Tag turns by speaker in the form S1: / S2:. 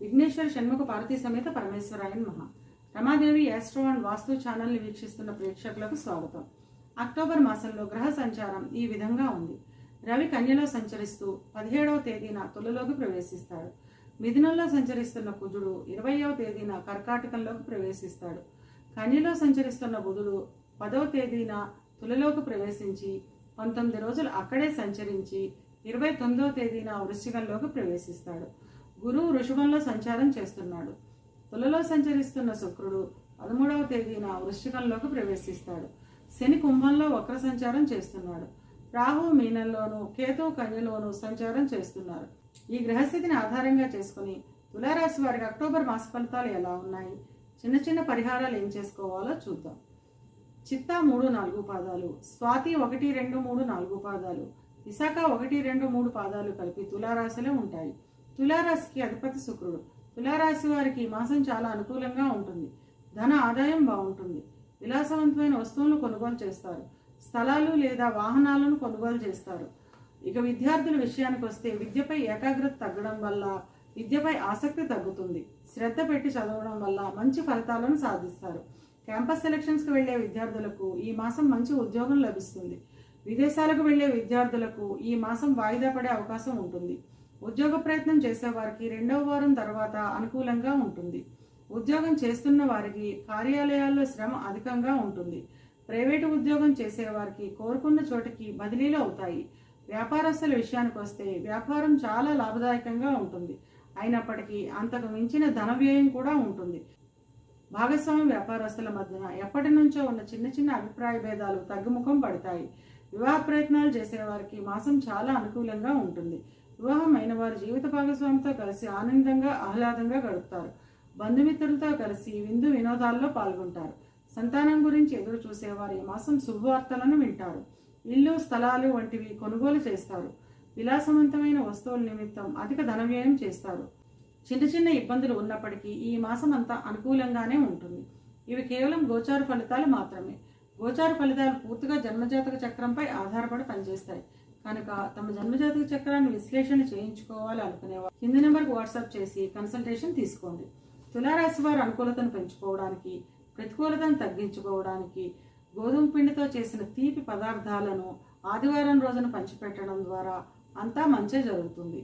S1: విఘ్నేశ్వర షణ్ముఖ పార్వతీ సమేత పరమేశ్వరాయన్ మహా. Ramadevi astro and వాస్తు ఛానల్ని వీక్షిస్తున్న ప్రేక్షకులకు స్వాగతం. అక్టోబర్ మాసంలో గ్రహ సంచారం ఈ విధంగా ఉంది. రవి కన్యలో సంచరిస్తూ పదిహేడవ తేదీన తులలోకి ప్రవేశిస్తాడు. మిథునంలో సంచరిస్తున్న కుజుడు ఇరవయవ తేదీన కర్కాటకంలోకి ప్రవేశిస్తాడు. కన్యలో సంచరిస్తున్న బుధుడు పదవ తేదీన తులలోకి ప్రవేశించి పంతొమ్మిది రోజులు అక్కడే సంచరించి ఇరవై తొమ్మిదవ తేదీన వృశ్చికంలోకి ప్రవేశిస్తాడు. గురువు వృషభంలో సంచారం చేస్తున్నాడు. తులలో సంచరిస్తున్న శుక్రుడు పదమూడవ తేదీన వృశ్చికంలోకి ప్రవేశిస్తాడు. శని కుంభంలో వక్ర సంచారం చేస్తున్నాడు. రాహు మీనంలోను కేతు కన్యలోను సంచారం చేస్తున్నారు. ఈ గ్రహస్థితిని ఆధారంగా చేసుకుని తులారాశి వారికి అక్టోబర్ మాస ఫలితాలు ఎలా ఉన్నాయి? చిన్న చిన్న పరిహారాలు ఏం చేసుకోవాలో చూద్దాం. చిత్తా మూడు నాలుగు పాదాలు స్వాతి ఒకటి రెండు మూడు నాలుగు పాదాలు విశాఖ ఒకటి రెండు మూడు పాదాలు కలిపి తులారాశిలో ఉంటాయి. తులారాశికి అధిపతి శుక్రుడు. తులారాశి వారికి ఈ మాసం చాలా అనుకూలంగా ఉంటుంది. ధన ఆదాయం బాగుంటుంది. విలాసవంతమైన వస్తువులను కొనుగోలు చేస్తారు. స్థలాలు లేదా వాహనాలను కొనుగోలు చేస్తారు. ఇక విద్యార్థుల విషయానికి వస్తే విద్యపై ఏకాగ్రత తగ్గడం వల్ల విద్యపై ఆసక్తి తగ్గుతుంది. శ్రద్ధ పెట్టి చదవడం వల్ల మంచి ఫలితాలను సాధిస్తారు. క్యాంపస్ సెలక్షన్స్కి వెళ్ళే విద్యార్థులకు ఈ మాసం మంచి ఉద్యోగం లభిస్తుంది. విదేశాలకు వెళ్ళే విద్యార్థులకు ఈ మాసం వాయిదా పడే అవకాశం ఉంటుంది. ఉద్యోగ ప్రయత్నం చేసేవారికి రెండవ వారం తర్వాత అనుకూలంగా ఉంటుంది. ఉద్యోగం చేస్తున్న వారికి కార్యాలయాల్లో శ్రమ అధికంగా ఉంటుంది. ప్రైవేటు ఉద్యోగం చేసేవారికి కోరుకున్న చోటికి బదిలీలు అవుతాయి. వ్యాపారస్తుల విషయానికి వస్తే వ్యాపారం చాలా లాభదాయకంగా ఉంటుంది. అయినప్పటికీ అంతకు మించిన ధన వ్యయం కూడా ఉంటుంది. భాగస్వామి వ్యాపారస్తుల మధ్యన ఎప్పటి నుంచో ఉన్న చిన్న చిన్న అభిప్రాయ భేదాలు తగ్గుముఖం పడతాయి. వివాహ ప్రయత్నాలు చేసేవారికి మాసం చాలా అనుకూలంగా ఉంటుంది. వివాహం అయిన వారు జీవిత భాగస్వామితో కలిసి ఆనందంగా ఆహ్లాదంగా గడుపుతారు. బంధుమిత్రులతో కలిసి విందు వినోదాల్లో పాల్గొంటారు. సంతానం గురించి ఎదురు చూసేవారు ఈ మాసం శుభవార్తలను వింటారు. ఇల్లు స్థలాలు వంటివి కొనుగోలు చేస్తారు. విలాసవంతమైన వస్తువుల నిమిత్తం అధిక ధనవ్యయం చేస్తారు. చిన్న చిన్న ఇబ్బందులు ఉన్నప్పటికీ ఈ మాసం అంతా అనుకూలంగానే ఉంటుంది. ఇవి కేవలం గోచార ఫలితాలు మాత్రమే. గోచార ఫలితాలు పూర్తిగా జన్మజాతక చక్రంపై ఆధారపడి పనిచేస్తాయి. కనుక తమ జన్మజాతక చక్రాన్ని విశ్లేషణ చేయించుకోవాలి అనుకునేవారు. కింది నెంబర్కి వాట్సాప్ చేసి కన్సల్టేషన్ తీసుకోండి. తులారాశి వారు అనుకూలతను పెంచుకోవడానికి ప్రతికూలతను తగ్గించుకోవడానికి గోధుమ పిండితో చేసిన తీపి పదార్థాలను ఆదివారం రోజున పంచిపెట్టడం ద్వారా అంతా మంచే జరుగుతుంది.